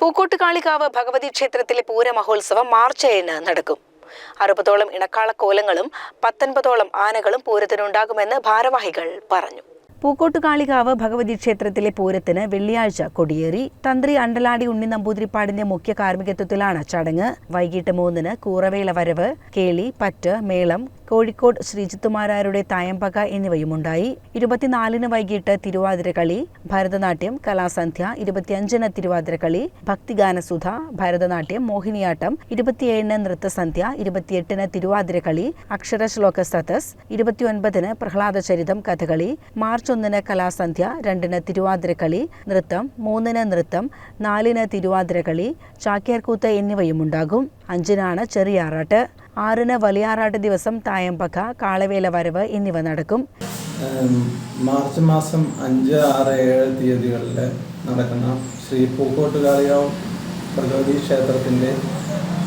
പൂക്കോട്ടുകാളികാവ് ഭഗവതി ക്ഷേത്രത്തിലെ പൂരമഹോത്സവം മാർച്ച് ഏഴിന് നടക്കും. അറുപതോളം ഇണക്കാളക്കോലങ്ങളും പത്തൊൻപതോളം ആനകളും പൂരത്തിനുണ്ടാകുമെന്ന് ഭാരവാഹികൾ പറഞ്ഞു. പൂക്കോട്ടുകാളികാവ് ഭഗവതി ക്ഷേത്രത്തിലെ പൂരത്തിന് വെള്ളിയാഴ്ച കൊടിയേറി. തന്ത്രി അണ്ടലാടി ഉണ്ണി നമ്പൂതിരിപ്പാടിന്റെ മുഖ്യ കാർമ്മികത്വത്തിലാണ് ചടങ്ങ്. വൈകിട്ട് മൂന്നിന് കൂറവേള വരവ് കേളി പറ്റ് മേളം കോഴിക്കോട് ശ്രീജിത്തുമാരാരുടെ തായമ്പക എന്നിവയുമുണ്ടായി. ഇരുപത്തിനാലിന് വൈകിട്ട് തിരുവാതിരകളി ഭരതനാട്യം കലാസന്ധ്യ ഇരുപത്തിയഞ്ചിന് തിരുവാതിരകളി ഭക്തിഗാനസുധ ഭരതനാട്യം മോഹിനിയാട്ടം ഇരുപത്തിയേഴിന് നൃത്തസന്ധ്യ ഇരുപത്തിയെട്ടിന് തിരുവാതിരകളി അക്ഷരശ്ലോക സതസ് ഇരുപത്തിയൊൻപതിന് പ്രഹ്ലാദ ചരിതം കഥകളി മാർച്ച് ഒന്നിന് കലാസന്ധ്യ രണ്ടിന് തിരുവാതിരക്കളി നൃത്തം മൂന്നിന് നൃത്തം നാലിന് തിരുവാതിരക്കളി ചാക്യാർകൂത്ത് എന്നിവയുമുണ്ടാകും അഞ്ചിനാണ് ചെറിയാറാട്ട് ആറിന് വലിയാറാട്ട് ദിവസം തായമ്പക കാളവേല വരവ് എന്നിവ നടക്കും. മാർച്ച് മാസം അഞ്ച് ആറ് ഏഴ് തീയതികളിൽ നടക്കുന്ന ശ്രീ പൂക്കോട്ട് കാളിയാവ് ഭഗവതി ക്ഷേത്രത്തിന്റെ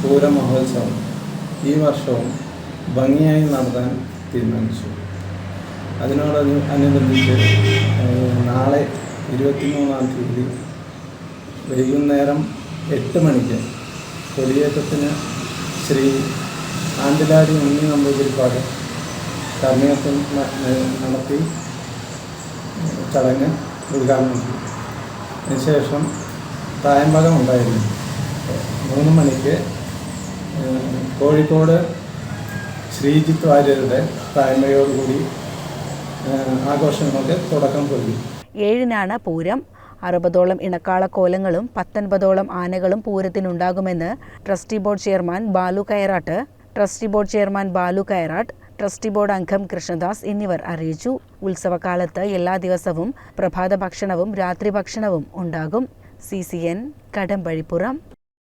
പൂരമഹോത്സവം ഈ വർഷവും ഭംഗിയായി നടത്താൻ തീരുമാനിച്ചു. അതിനോടനു അനുബന്ധിച്ച് നാളെ ഇരുപത്തിമൂന്നാം തീയതി വൈകുന്നേരം എട്ട് മണിക്ക് കൊടിയേറ്റത്തിന് ശ്രീ ആണ്ടിലാടി ഉണ്ണി നമ്പൂതിരിപ്പാട് കർമ്മയത്വം നടത്തി ചടങ്ങ് ഉദ്ഘാടനം ചെയ്തു. അതിനുശേഷം തായമ്പകം ഉണ്ടായിരുന്നു. മൂന്ന് മണിക്ക് കോഴിക്കോട് ശ്രീജിത്ത് വാര്യരുടെ തായ്മയോടുകൂടി ആഘോഷങ്ങൾക്ക് തുടക്കം കുറിക്കും. ഏഴിനാണ് പൂരം. അറുപതോളം ഇണക്കാളക്കോലങ്ങളും പത്തൊൻപതോളം ആനകളും പൂരത്തിനുണ്ടാകുമെന്ന് trustee board chairman Balu Kayarattu trustee board chairman Balu Kayarattu trustee board അംഗം കൃഷ്ണദാസ് എന്നിവർ അറിയിച്ചു. ഉത്സവകാലത്ത് എല്ലാ ദിവസവും പ്രഭാത ഭക്ഷണവും രാത്രി ഭക്ഷണവും ഉണ്ടാകും. C C N Kadampazhipuram.